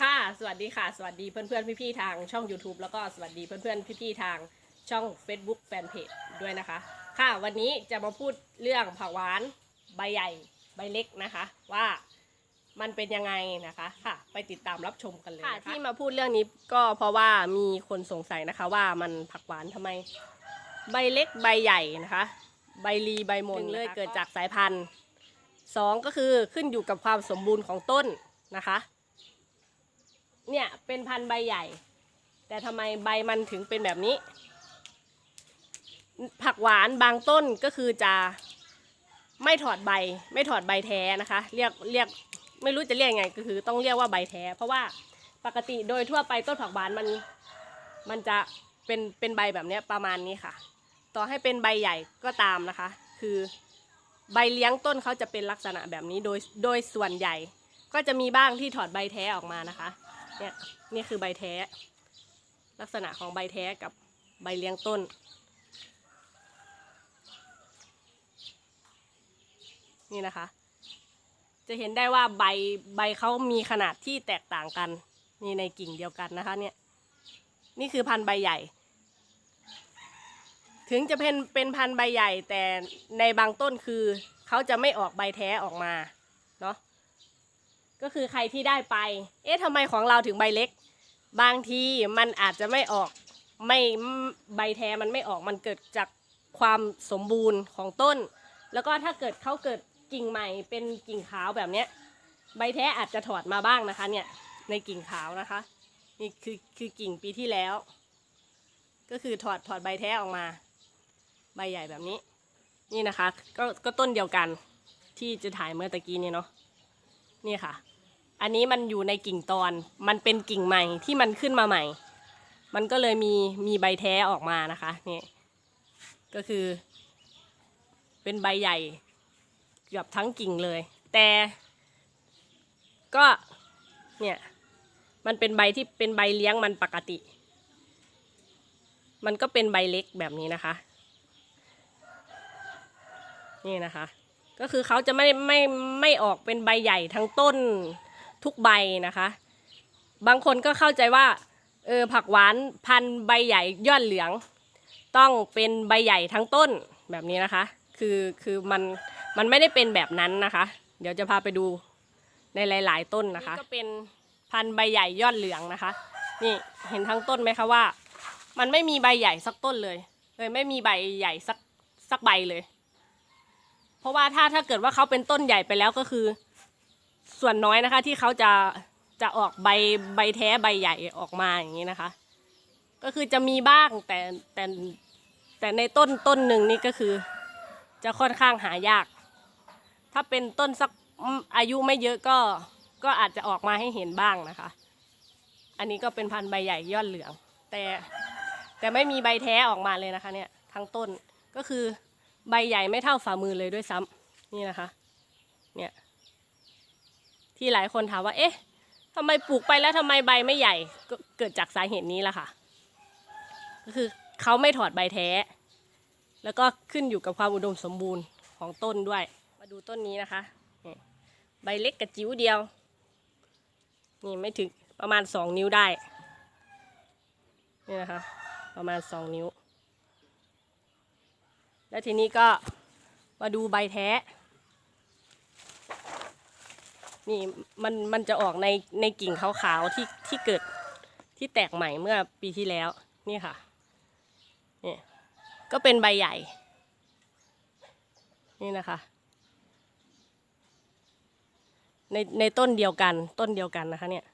ค่ะ สวัสดีค่ะ สวัสดีเพื่อนๆพี่ๆทางช่อง YouTube แล้วก็สวัสดีเพื่อนๆพี่ๆทางช่อง Facebook Fanpage ด้วยนะคะ ค่ะวันนี้จะมาพูดเรื่องผักหวานใบใหญ่ใบเล็กนะคะ ว่ามันเป็นยังไงนะคะค่ะ ไปติดตามรับชมกันเลยค่ะที่มาพูดเรื่องนี้ก็เพราะว่ามีคนสงสัยนะคะว่ามันผักหวานทำไม ใบเล็กใบใหญ่นะคะ ใบลีใบมนเลยเกิดจากสายพันธุ์สองก็คือขึ้นอยู่กับความสมบูรณ์ของต้นนะคะ เนี่ยเป็นพันธุ์ใบใหญ่ แต่ทำไมใบมันถึงเป็นแบบนี้ ผักหวานบางต้นก็คือจะไม่ถอดใบ ไม่ถอดใบแท้นะคะ เรียกเรียกไม่รู้จะเรียกยังไงก็คือต้องเรียกว่าใบแท้ เพราะว่าปกติโดยทั่วไปต้นผักหวานมันมันจะเป็นเป็นใบแบบนี้ประมาณนี้ค่ะ ต่อให้เป็นใบใหญ่ก็ตามนะคะ คือใบเลี้ยงต้นเขาจะเป็นลักษณะแบบนี้โดยโดยส่วนใหญ่ ก็จะมีบ้างที่ถอดใบแท้ออกมานะคะ เนี่ยนี่คือใบแท้ ลักษณะของใบแท้กับใบเลี้ยงต้น นี่นะคะ จะเห็นได้ว่าใบใบเขามีขนาดที่แตกต่างกัน นี่ในกิ่งเดียวกันนะคะเนี่ย นี่คือพันธุ์ใบใหญ่ ถึงจะเป็นเป็นพันธุ์ใบใหญ่แต่ในบางต้นคือเขาจะไม่ออกใบแท้ออกมาเนาะ ก็คือใครที่ได้ไป เอ๊ะทำไมของเราถึงใบเล็ก บางทีมันอาจจะไม่ออกไม่ใบแท้มันไม่ออกมันเกิดจากความสมบูรณ์ของต้น แล้วก็ถ้าเกิดเขาเกิดกิ่งใหม่เป็นกิ่งขาวแบบเนี้ย ใบแท้อาจจะถอดมาบ้างนะคะเนี่ยในกิ่งขาวนะคะ นี่คือคือกิ่งปีที่แล้ว ก็คือถอดถอดใบแท้ออกมา ใบใหญ่แบบนี้ นี่นะคะ ก็ก็ต้นเดียวกันที่จะถ่ายเมื่อตะกี้นี่เนาะนี่ค่ะ อันนี้มันอยู่ในกิ่งตอน มันเป็นกิ่งใหม่ที่มันขึ้นมาใหม่ มันก็เลยมีมีใบแท้ออกมานะคะนี่ก็คือ เป็นใบใหญ่เกือบทั้งกิ่งเลย แต่ ก็เนี่ยมันเป็นใบที่เป็นใบเลี้ยงมันปกติ มันก็เป็นใบเล็กแบบนี้นะคะ นี่นะคะ ก็คือเขาจะไม่ไม่ไม่ออกเป็นใบใหญ่ทั้งต้น ทุกใบนะคะ บางคนก็เข้าใจว่าเออผักหวานพันใบใหญ่ยอดเหลือง ต้องเป็นใบใหญ่ทั้งต้นแบบนี้นะคะ คือคือมันมันไม่ได้เป็นแบบนั้นนะคะ เดี๋ยวจะพาไปดูในหลาย ๆ ต้นนะคะก็เป็นพันใบใหญ่ยอดเหลืองนะคะ นี่เห็นทั้งต้นไหมคะว่า มันไม่มีใบใหญ่สักต้นเลยเลยไม่มีใบใหญ่สักสักใบเลย เพราะว่าถ้าถ้าเกิดว่าเขาเป็นต้นใหญ่ไปแล้วก็คือ ส่วนน้อยนะคะ ที่เขาจะจะออกใบใบแท้ใบใหญ่ออกมาอย่างนี้นะคะ ก็คือจะมีบ้างแต่แต่แต่ในต้นต้นหนึ่งนี่ก็คือ จะค่อนข้างหายาก ถ้าเป็นต้นสักอายุไม่เยอะก็ก็อาจจะออกมาให้เห็นบ้างนะคะ อันนี้ก็เป็นพันธุ์ใบใหญ่ยอดเหลือง แต่แต่ไม่มีใบแท้ออกมาเลยนะคะ เนี่ยทั้งต้นก็คือใบใหญ่ไม่เท่าฝ่ามือเลยด้วยซ้ำนี่นะคะ เนี่ย ที่หลายคนถามว่า เอ๊ะทำไมปลูกไปแล้วทำไมใบไม่ใหญ่ก็เกิดจากสาเหตุนี้แหละค่ะ ก็คือเขาไม่ถอดใบแท้ แล้วก็ขึ้นอยู่กับความอุดมสมบูรณ์ของต้นด้วย มาดูต้นนี้นะคะ ใบเล็กกระจิ๋วเดียว นี่ไม่ถึงประมาณสองนิ้วได้ นี่นะคะ ประมาณสองนิ้ว แล้วทีนี้ก็มาดูใบแท้ นี่มันมันจะออกในในกิ่งขาวๆที่ที่เกิดที่แตกใหม่เมื่อปีที่แล้วนี่ค่ะนี่ก็เป็นใบใหญ่ นี่นะคะ ในในต้นเดียวกันต้นเดียวกันนะคะเนี่ย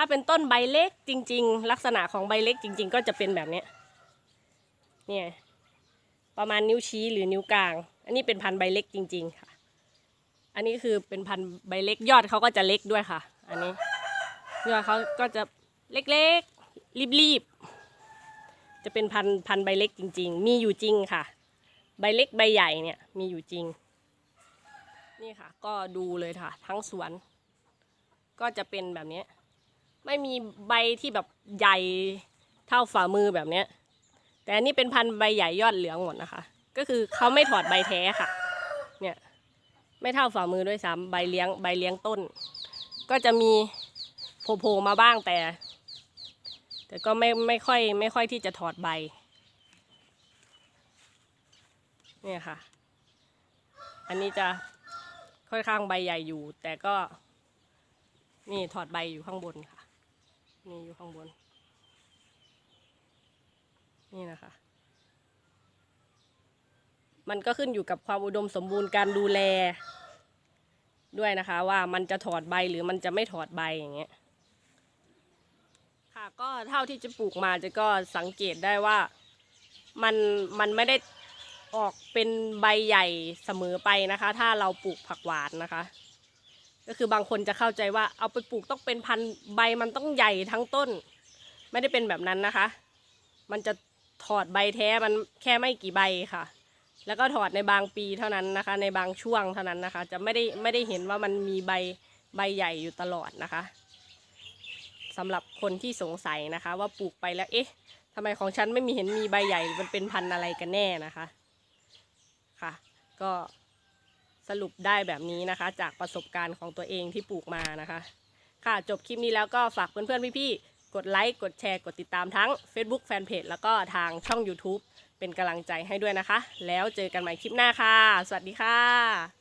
ถ้าเป็นต้นใบเล็กจริง ๆ ลักษณะของใบเล็กจริง ๆ ก็จะเป็นแบบนี้เนี่ยประมาณนิ้วชี้หรือนิ้วกลาง อันนี้เป็นพันธุ์ใบเล็กจริง ๆ ค่ะ อันนี้คือเป็นพันธุ์ใบเล็กยอดเขาก็จะเล็กด้วยค่ะ อันนี้ยอดเขาก็จะเล็กๆรีบๆจะเป็นพันธุ์พันธุ์ใบเล็กจริง ๆ มีอยู่จริงค่ะ ใบเล็กใบใหญ่เนี่ยมีอยู่จริงนี่ค่ะ ก็ดูเลยค่ะ ทั้งสวน ก็จะเป็นแบบนี้ ไม่มีใบที่แบบใหญ่เท่าฝ่ามือแบบเนี้ย แต่อันนี้เป็นพันธุ์ใบใหญ่ยอดเหลืองหมดนะคะ ก็คือเขาไม่ถอดใบแท้ค่ะ เนี่ยไม่เท่าฝ่ามือด้วยซ้ำใบเลี้ยงใบเลี้ยงต้น ก็จะมีโผล่มาบ้างแต่ แต่ก็ไม่ไม่ค่อยไม่ค่อยที่จะถอดใบเนี่ยค่ะ อันนี้จะค่อนข้างใบใหญ่อยู่ แต่ก็นี่ถอดใบอยู่ข้างบนค่ะ นี่อยู่ข้างบน นี่นะคะ มันก็ขึ้นอยู่กับความอุดมสมบูรณ์การดูแล ด้วยนะคะ ว่ามันจะถอดใบหรือมันจะไม่ถอดใบอย่างเงี้ยค่ะก็เท่าที่จะปลูกมาจะก็สังเกตได้ว่ามันมันไม่ได้ออกเป็นใบใหญ่เสมอไปนะคะ ถ้าเราปลูกผักหวานนะคะ ก็คือบางคนจะเข้าใจว่าเอาไปปลูกต้องเป็นพันธุ์ใบมันต้องใหญ่ทั้งต้น ไม่ได้เป็นแบบนั้นนะคะ มันจะถอดใบแท้มันแค่ไม่กี่ใบค่ะ แล้วก็ถอดในบางปีเท่านั้นนะคะ ในบางช่วงเท่านั้นนะคะ จะไม่ได้ไม่ได้เห็นว่ามันมีใบใบใหญ่อยู่ตลอดนะคะสำหรับคนที่สงสัยนะคะ ว่าปลูกไปแล้วเอ๊ะทำไมของฉันไม่มีเห็นมีใบใหญ่มันเป็นพันธุ์อะไรกันแน่นะคะค่ะ ก็ สรุปได้แบบนี้นะคะ จากประสบการณ์ของตัวเองที่ปลูกมานะคะ ค่ะจบคลิปนี้แล้วก็ฝากเพื่อนๆพี่ๆกดไลค์กดแชร์กดติดตามทั้ง Facebook Fanpage แล้วก็ทางช่อง YouTube เป็นกำลังใจให้ด้วยนะคะ แล้วเจอกันใหม่คลิปหน้าค่ะ สวัสดีค่ะ